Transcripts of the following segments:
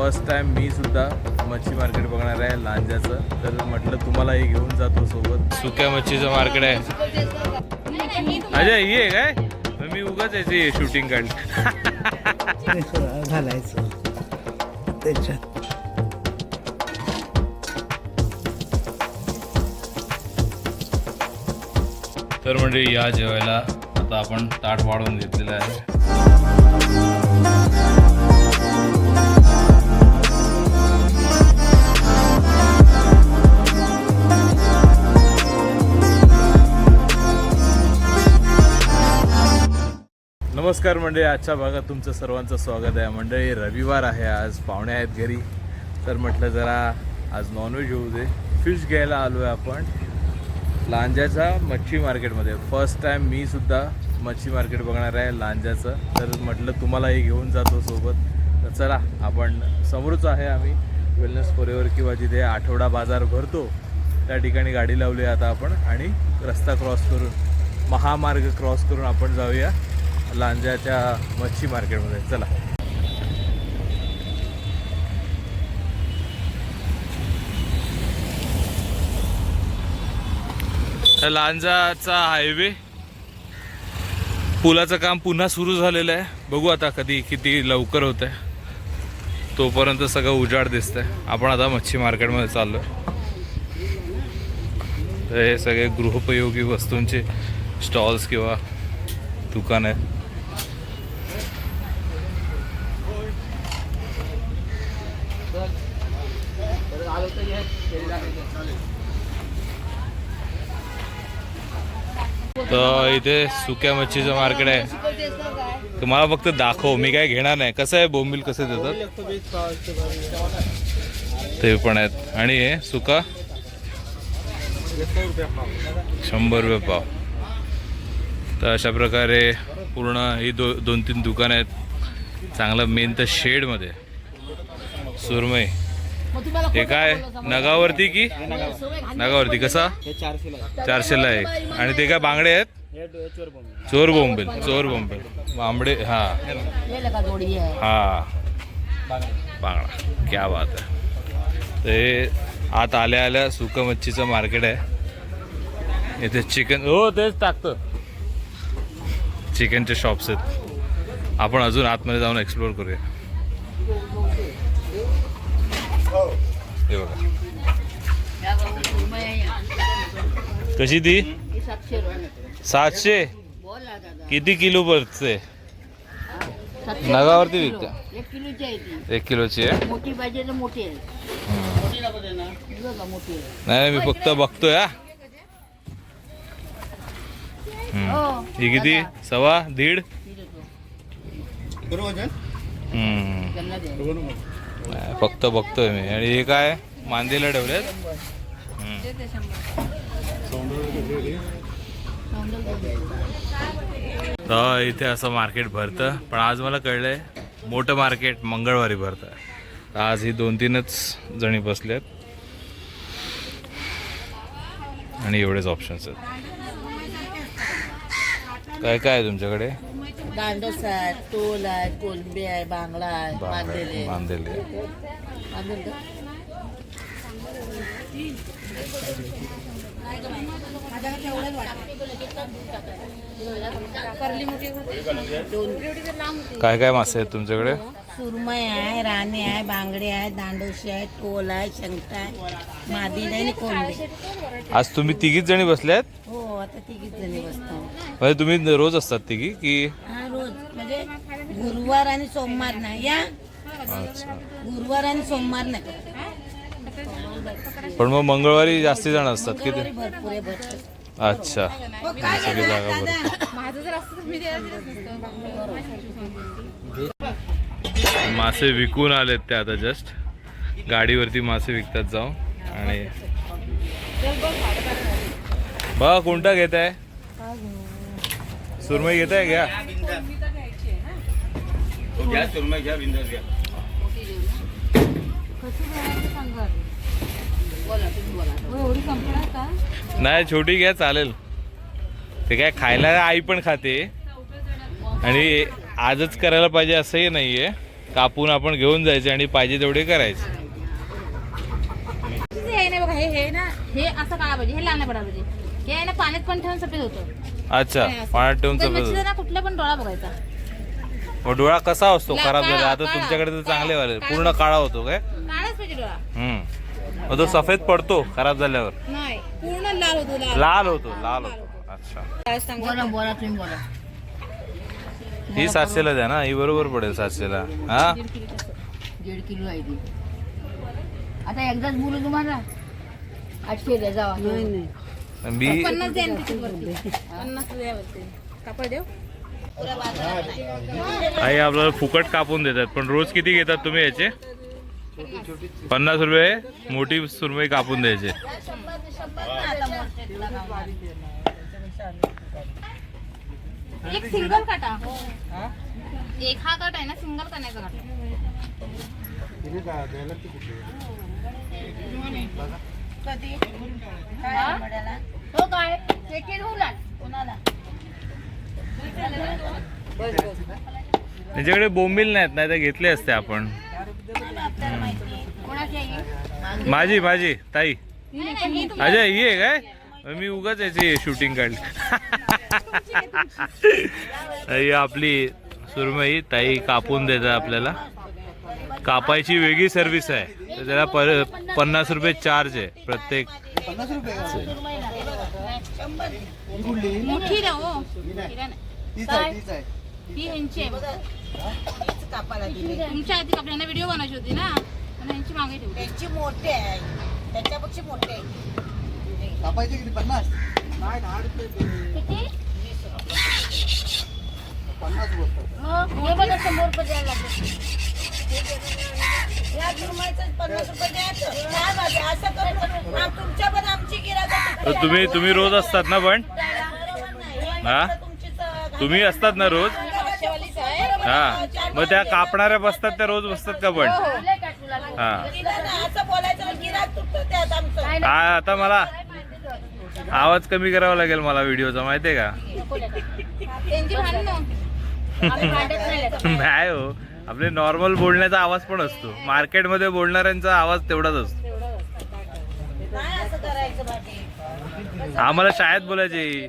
First time मी सुद्धा मच्छी market बघणार आहे लांजाचं. तर म्हटलं तुम्हालाही घेऊन जातो सोबत. सुक्या मच्छीचं मार्केट आहे. अजय ही आहे काय? मी उगाच याची शूटिंग काढली घालायचं. त्याच्यात. तर म्हणजे या जेवायला आता आपण ताट वाढवून घेतलेलं आहे. नमस्कार मंडळी आजच्या भागात तुमचं सर्वांचं स्वागत आहे. मंडळी रविवार आहे आज पाहुणे आहेत घरी. तर म्हटलं जरा आज नॉनव्हेज होऊ दे. फिश घ्यायला आलो आहे आपण. लांजाचा मच्छी मार्केटमध्ये. फर्स्ट टाईम मी सुद्धा मच्छी मार्केट बघणार आहे लांजाचं. तर म्हटलं तुम्हालाही घेऊन जातो सोबत. तर चला आपण समोरच आहे आम्ही. वेलनेस फोरेवर किंवा जिथे आठवडा बाजार भरतो त्या ठिकाणी गाडी लावली आता आपण. आणि रस्ता क्रॉस करून महामार्ग क्रॉस करून आपण जाऊया. लांजाच्या मच्छी मार्केटमध्ये. चला. लांजाचा हायवे. पुलाचं काम पुन्हा सुरू झालेलं आहे. बघू आता कधी किती लवकर होत आहे तोपर्यंत सगळं उजाड दिसतंय. आपण आता मच्छी मार्केटमध्ये चाललो हे सगळे गृहोपयोगी वस्तूंचे स्टॉल्स किंवा दुकान आहेत. तर इथे सुक्या मच्छीचं मार्केट आहे. तुम्हाला फक्त दाखव मी काय घेणार नाही. कसं आहे बोंबील कसे देतात ते पण आहेत. आणि हे सुका? शंभर रुपये पाव. तर अशा प्रकारे पूर्ण ही दो दोन तीन दुकानं आहेत. चांगलं मेन तर शेडमध्ये. सुरमई. हे काय? नगावरती की? नगावरती कसा? चारशेला एक आणि ते काय बांगडे आहेत? चोर बोंबेल. चोर बोंबेल बांबडे हा. है हा. बांगडा. क्या बात आहे. ते आत आल्या आल्या सुकं मच्छीचं मार्केट आहे. इथे चिकन हो तेच टाकतं. चिकनचे शॉप्स आहेत. आपण अजून आतमध्ये जाऊन एक्सप्लोर करूया. हे बघा. कशी ती? सातशे? किती किलो भरते? नगावरती. विकता? एक किलोची आहे? मोठी पाहिजे तर मोठी आहे नाही मी फक्त बघतोय हा. हम्म. किती? सव्वा दीड? ती नाही, फक्त बघतोय मी. आणि हे काय? मांदेला ठेवलेत? तर इथे असं मार्केट भरतं. पण आज मला कळलंय मोठं मार्केट मंगळवारी भरतं. आज ही दोन तीनच जणी बसल्यात आणि एवढेच ऑप्शन्स आहेत. काय काय आहे तुमच्याकडे? गांडस आहे टोल आहे कोलंबी आहे बांगडा आहे बांधलेले बांधलेले बांधून काय काय मासे आहेत तुमच्याकडे? सुरमई आहे राणे आहे बांगडे आहे दांडोशी आहे टोल आहे शंका आहे मादी आहे आणि कोंबडी. आज तुम्ही तिघीच जणी बसल्यात हो आता तिघीच जणी बसतो. म्हणजे तुम्ही रोज असतात तिघी की? हा रोज. म्हणजे गुरुवार आणि सोमवार नाही या? गुरुवार आणि सोमवार नाही. पण मग मंगळवारी जास्ती जण असतात किती? मंगळवारी भरपूर आहे भरपूर. अच्छा. सगळी जागा बरोबर मासे विकून आलेत ते आता जस्ट गाडीवरती मासे विकतात जाऊन. आणि बघा कोणता घेत आहे सुरमई घेत आहे घ्या. घ्या सुरमई घ्या बिंदास घ्या. नाही छोटी घ्या चालेल. ते काय खायला आई पण खाते. आणि आजच करायला पाहिजे असंही नाहीये. कापून आपण घेऊन जायचे आणि पाहिजे तेवढे करायचे. हे हे हे हे हे हे पाण्यात पण ठेवून सफेद होतं. अच्छा. पाण्यात ठेवून सफेद कुठला पण डोळा बघायचा. मग डोळा कसा असतो खराब झाला आता तुमच्याकडे तर चांगले वाले. पूर्ण काळा होतो काय? हम्म. मग तो सफेद पडतो खराब झाल्यावर? नाही पूर्ण लाल होतो लाल. लाल होतो लाल होतो. अच्छा. बोला बोला तुम्ही बोला. ही सातशेला द्या ना ही बरोबर पडेल सातशेला. हा? दीड किलो आहे ती. आता एकदाच बोलू तुम्हाला? आठशे द्या जावा. नाही नाही. मी पन्नास द्या ना. पन्नास द्यावरती कापड देऊ? आई आपल्याला फुकट कापून देतात पण रोज किती घेतात तुम्ही याचे? पन्नास रुपये मोठी सुरमई कापून द्यायचे. एक सिंगल काटा. एक हा काटा आहे ना सिंगल काटा. हा? काय? सेकंड होणार कोणाला? त्यांच्याकडे बोंबील नाहीत नाही तर घेतले असते आपण. माझी माझी ताई. अजय ही आहे काय? मी उगाच याची शूटिंग काढली. ही आपली सुरमई ताई कापून देतात आपल्याला. कापायची वेगळी सर्व्हिस आहे. तर त्याला पर पन्नास रुपये चार्ज आहे प्रत्येक. मोठी द्या हो. व्हिडिओ बनवायची होती ना? मागे ठेवली त्यांची मोठे आहे. त्याच्यापेक्षा मोठे आहे. किती? हो, हे बघा शंभर रुपये द्यायला लागले. या जुरमाईचं पन्नास रुपये द्यायचं काय बाबा, असं करून आम- तुमच्या पण आमची तुम्ही तुम्ही रोज असतात ना पण? हा? तुम्ही असतात ना रोज? हा. मग त्या कापणाऱ्या बसतात त्या रोज बसतात का पण? हा. असं बोलायचं गिराक तुटतं त्यात आमचं हा आता मला आवाज कमी करावा लागेल मला व्हिडिओचा माहितीये का? त्यांची भांडणं आम्ही भांडत नाही नाही हो. आपले नॉर्मल बोलण्याचा आवाज पण असतो. मार्केटमध्ये बोलणाऱ्यांचा आवाज तेवढाच असतो. नाही असं करायचं बाकी आम्हाला शाळेत बोलायचे.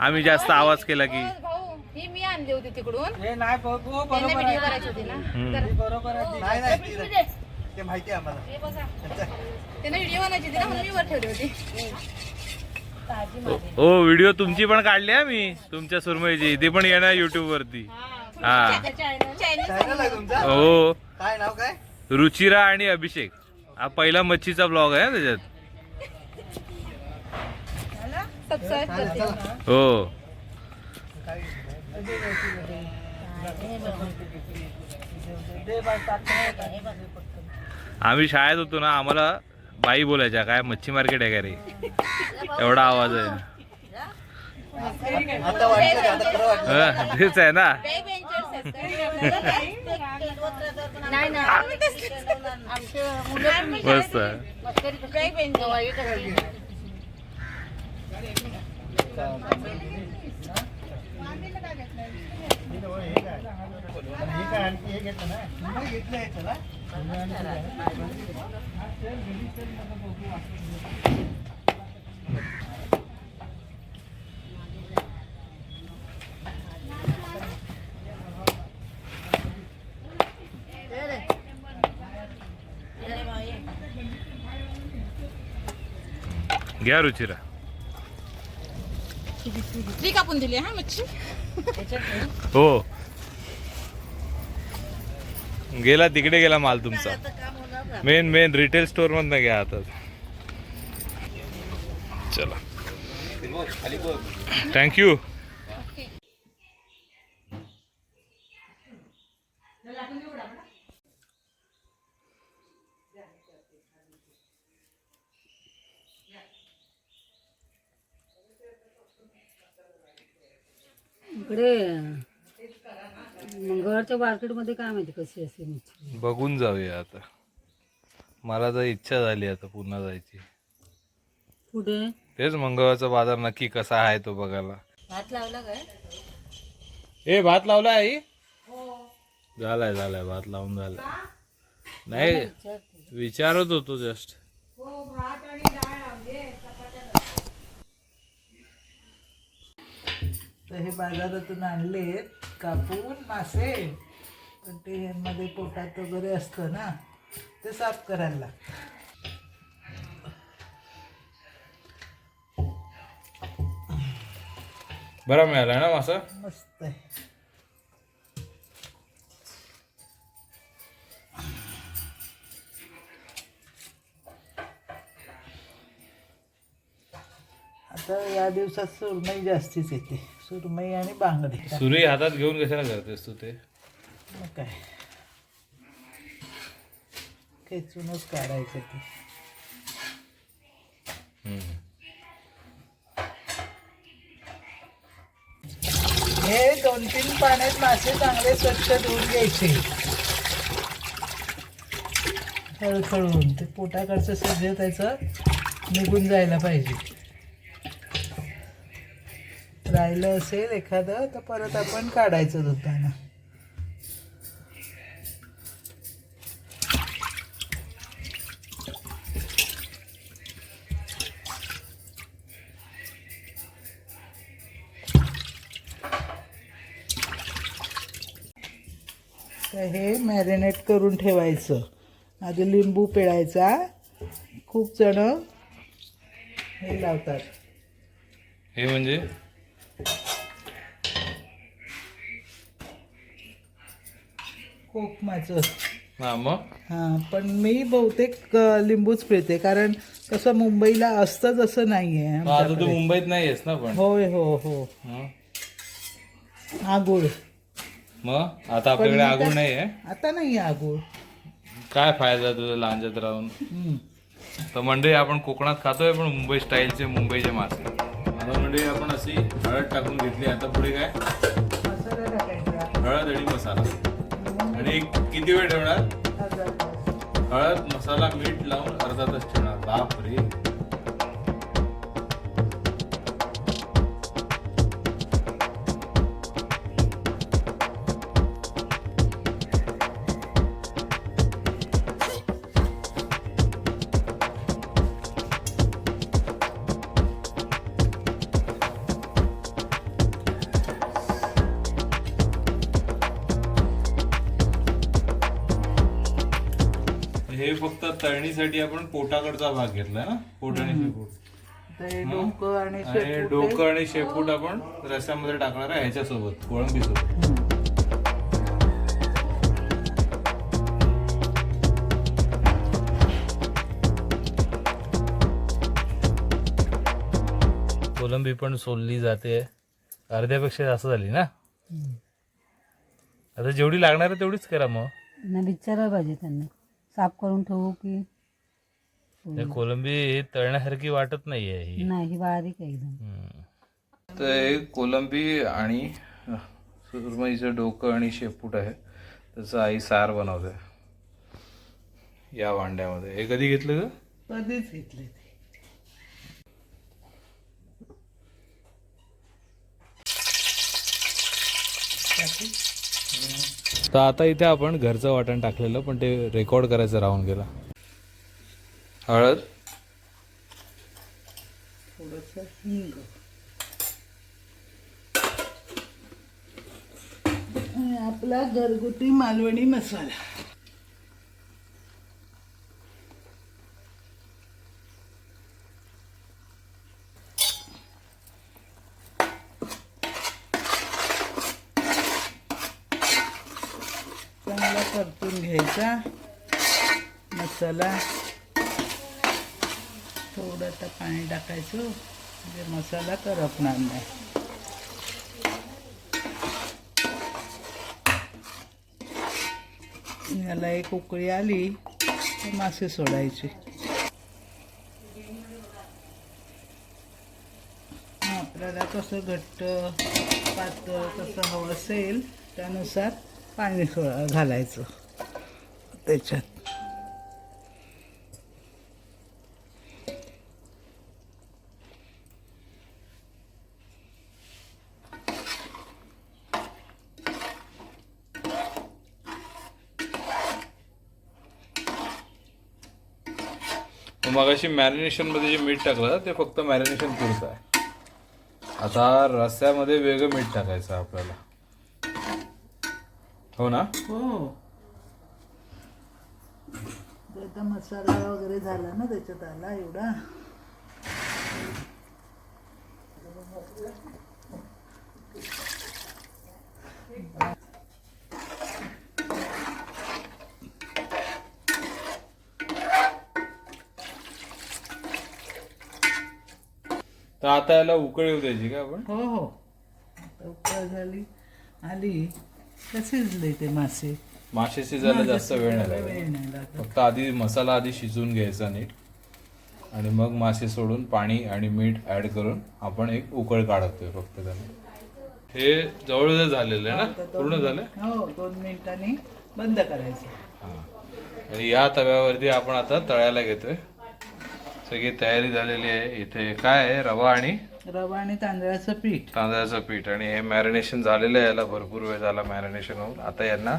आम्ही जास्त आवाज केला की. भाऊ ही मी आणली होती तिकडून. हे नाही बघू त्यांना बरोबर व्हिडिओ आहे करायची होती ना. हम्म. बरोबर आहे नाही. नाही ते माहिती आहे आम्हाला. हे बघा. त्यांना व्हिडिओ बनायची होती ना म्हणून मी वर ठेवली होती. हो व्हिडिओ तुमची पण काढली आहे मी तुमच्या सुरमईची. ती पण येणार युट्यूब वरती. हा. चॅनल आहे तुमचा? हो. काय नाव काय? रुचिरा आणि अभिषेक. हा पहिला मच्छीचा ब्लॉग आहे हा त्याच्यात. सबस्क्राईब करते. हो. आम्ही शाळेत होतो ना आम्हाला बाई बोलायच्या काय मच्छी मार्केट आहे का रे? एवढा आवाज आहे. आता वाटतं आता खरं वाटलं हा, तेच आहे ना. मस्त. मस्करी करते. गवाही करायची. हे काय आणखी हे घेतलं ना नाही घेतलं आहे चला घ्या रुचिरा ती कापून दिली हा मच्छी हो गेला तिकडे गेला माल तुमचा. मेन मेन रिटेल स्टोर मधनं घ्या आता. चला. थँक्यू इकडे. मंगळवारच्या मार्केटमध्ये काय माहिती कशी असते मच्छी बघून जाऊया आता. मला तर इच्छा झाली आता पुन्हा जायची. पुढे तेच मंगळवारचा बाजार नक्की कसा आहे तो बघायला. भात लावला काय? ए भात लावला आई? झालाय झालाय भात लावून झालाय. नाही विचारत होतो जस्ट तर हे बाजारातून आणले कापून मासे पण ते मध्ये पोटात वगैरे असतं ना ते साफ करायला लागतं. बरा मिळाला ना मासा? मस्त आहे. आता या दिवसात सुरमई जास्तीच येते. सुरमई आणि बांगडे. सुरी हातात घेऊन कशाला करतेस तू ते? मग काय? खेचूनच काढायचं ते. हे दोन तीन पाण्यात मासे चांगले स्वच्छ धुवून घ्यायचे. खळखळून ते पोटाकडचं सगळं त्याचं निघून जायला पाहिजे. राहिलं असेल एखादं तर परत आपण काढायचं धुताना तर हे मॅरिनेट करून ठेवायचं. आधी लिंबू पिळायचा. खूप जण हे लावतात. हे म्हणजे? कोकमाचं हा मग? हां पण मी बहुतेक अ, लिंबूच पिळते कारण कसं मुंबईला असतंच असं नाही आता तू मुंबईत नाही आहेस ना पण. होय हो हो. हं? आगुळ. मग? आता आपल्याकडे आगुळ नाही आहे आता नाही आहे आगुळ. काय फायदा तुझा लांजात राहून? हम्म. तर मंडळी आपण कोकणात खातोय पण मुंबई स्टाईलचे मुंबईचे मासे. आता मंडळी आपण अशी हळद टाकून घेतली. आता पुढे काय? हळद आणि मसाला. आणि किती वेळ ठेवणार. हळद मसाला मीठ लावून अर्धा तास ठेवणार. बाप रे फक्त तळणीसाठी आपण पोटाकडचा भाग घेतलाय ना? पोट आणि शेपूट. डोकं आणि शेपूट हे- डोकं आणि शेपूट आपण रस्त्यामध्ये टाकणार आहे ह्याच्यासोबत कोळंबी सोबत. कोलंबी पण सोलली जाते. अर्ध्यापेक्षा जास्त झाली ना? आता जेवढी लागणार आहे तेवढीच करा मग. ना विचारायला पाहिजे त्यांना. साफ करून ठेवू की हे कोलंबी तळण्यासारखी वाटत नाहीये ही. नाही बारीक आहे एकदम. हम्म. तर हे कोलंबी आणि सुरमईचं डोकं आणि शेपूट आहे. त्याचं आई सार बनवते. या वांड्यामध्ये. हे कधी घेतलं ग? कधीच घेतले ते? तर आता इथे आपण घरचं वाटण टाकलेलं पण ते रेकॉर्ड करायचं राहून गेलं. हळद. थोडस हिंग. आणि आपला घरगुती मालवणी मसाला. चांगला परतून घ्यायचा मसाला. थोडं आता पाणी टाकायचं. म्हणजे मसाला करपणार नाही. याला एक उकळी आली तर मासे सोडायचे. आपल्याला कसं घट्ट पातळ कसं हवं असेल त्यानुसार पाणी सोडा घालायचं. त्याच्यात. मग अशी मॅरिनेशनमध्ये जे मीठ टाकलं ते फक्त मॅरिनेशन पुरतं आहे. आता रस्स्यामध्ये वेगळं मीठ टाकायचं आपल्याला. हो ना? हो. आता मसाला वगैरे झाला ना त्याच्यात आला एवढा. तर आता याला उकळ येऊ द्यायची का आपण? हो हो. आता उकळ झाली आली. तर शिजले ते मासे. मासे शिजायला जास्त वेळ नाही लागत. फक्त आधी मसाला आधी शिजवून घ्यायचा नीट. आणि मग मासे सोडून पाणी आणि मीठ ऍड करून आपण एक उकळ काढतोय फक्त त्याने हे जवळ झालेलं आहे ना? पूर्ण झालं? हो दोन मिनिटांनी बंद करायचं. हा. आणि या तव्यावरती आपण आता तळायला घेतोय. सगळी तयारी झालेली आहे. इथे काय आहे? रवा आणि रवा आणि तांदळाचं पीठ. तांदळाचं पीठ. आणि हे मॅरिनेशन झालेलं आहे. याला भरपूर वेळ झाला मॅरिनेशन होऊन. आता यांना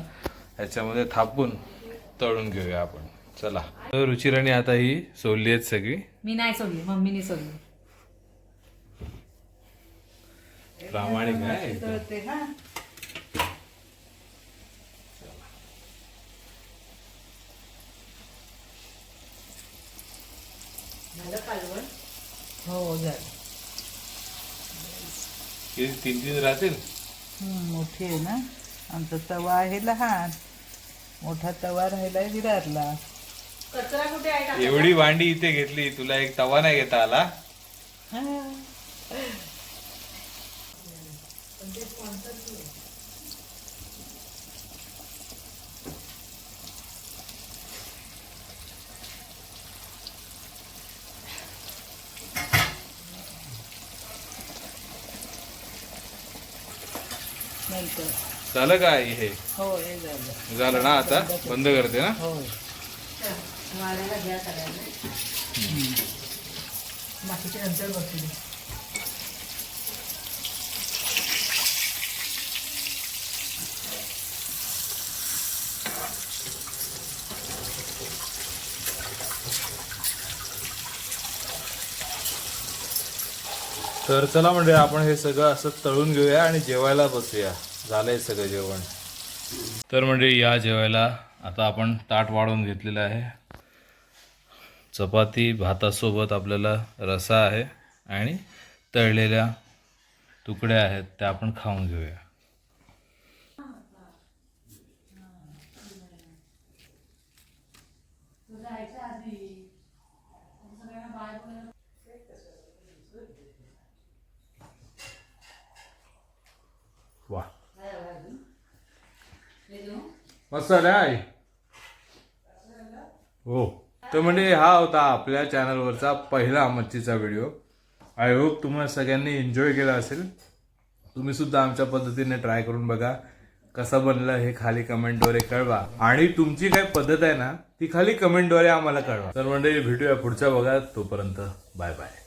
ह्याच्यामध्ये थापून तळून घेऊया आपण. चला. रुचिराणी आता ही सोलली आहेत सगळी. मी नाही सोडली. मम्मीने सोडली. प्रामाणिक आहे. हो झालं. हे तीन तीन राहतील? हं, मोठी आहे ना. आमचा तवा आहे लहान. मोठा तवा राहिलाय विरारला. एवढी भांडी इथे घेतली तुला एक तवा नाही घेता आला? नंतर झालं का आई हे? हो हे झालं. झालं ना आता? बंद करते ना? हो. तर चला म्हणजे आपण हे सगळं असं तळून घेऊया आणि जेवायला बसूया. झालंय सगळं जेवण. तर म्हणजे या जेवायला आता आपण ताट वाढवून घेतलेलं आहे. चपाती भातासोबत आपल्याला रसा आहे आणि तळलेल्या तुकड्या आहेत त्या आपण खाऊन घेऊया. वा मस्त आलं आई हो. तर म्हणजे हा होता आपल्या चॅनलवरचा पहिला मच्छीचा व्हिडिओ. आय होप तुम्हाला सगळ्यांनी एन्जॉय केला असेल. तुम्ही सुद्धा आमच्या पद्धतीने ट्राय करून बघा. कसं बनलं हे खाली कमेंटद्वारे कळवा. आणि तुमची काय पद्धत आहे ना ती खाली कमेंटद्वारे आम्हाला कळवा. तर म्हणजे भेटूया पुढच्या बघा. तोपर्यंत बाय बाय